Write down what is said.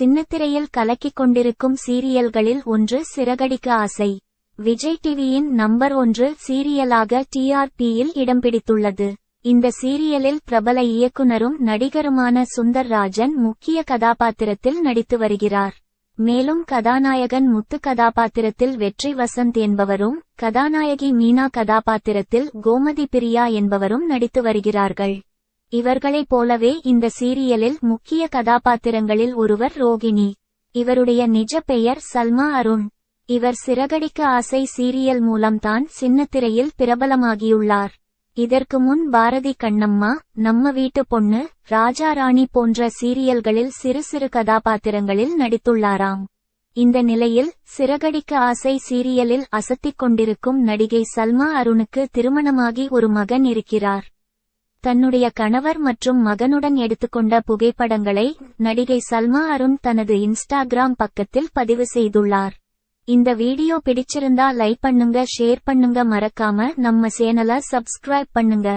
சின்னத்திரையில் கலக்கிக் கொண்டிருக்கும் சீரியல்களில் ஒன்று சிறகடிக்க ஆசை. விஜய் டிவியின் நம்பர் ஒன்று சீரியலாக டிஆர்பியில் இடம் பிடித்துள்ளது இந்த சீரியலில் பிரபல இயக்குனரும் நடிகருமான சுந்தர் ராஜன் முக்கிய கதாபாத்திரத்தில் நடித்து வருகிறார். மேலும் கதாநாயகன் முத்து கதாபாத்திரத்தில் வெற்றி வசந்த் என்பவரும் கதாநாயகி மீனா கதாபாத்திரத்தில் கோமதி பிரியா என்பவரும் நடித்து வருகிறார்கள். இவர்களைப் போலவே இந்த சீரியலில் முக்கிய கதாபாத்திரங்களில் ஒருவர் ரோகிணி. இவருடைய நிஜ பெயர் சல்மா அருண். இவர் சிறகடிக்க ஆசை சீரியல் மூலம்தான் சின்னத்திரையில் பிரபலமாகியுள்ளார். இதற்கு முன் பாரதி கண்ணம்மா நம்ம வீட்டு பொண்ணு ராஜா ராணி போன்ற சீரியல்களில் சிறு சிறு கதாபாத்திரங்களில் நடித்துள்ளாராம். இந்த நிலையில் சிறகடிக்க ஆசை சீரியலில் அசத்திக் கொண்டிருக்கும் நடிகை சல்மா அருணுக்கு திருமணமாகி ஒரு மகன் இருக்கிறார். தன்னுடைய கணவர் மற்றும் மகனுடன் எடுத்துக்கொண்ட புகைப்படங்களை நடிகை சல்மா அருண் தனது இன்ஸ்டாகிராம் பக்கத்தில் பதிவு செய்துள்ளார். இந்த வீடியோ பிடிச்சிருந்தா லைக் பண்ணுங்க ஷேர் பண்ணுங்க மறக்காம நம்ம சேனலை சப்ஸ்கிரைப் பண்ணுங்க.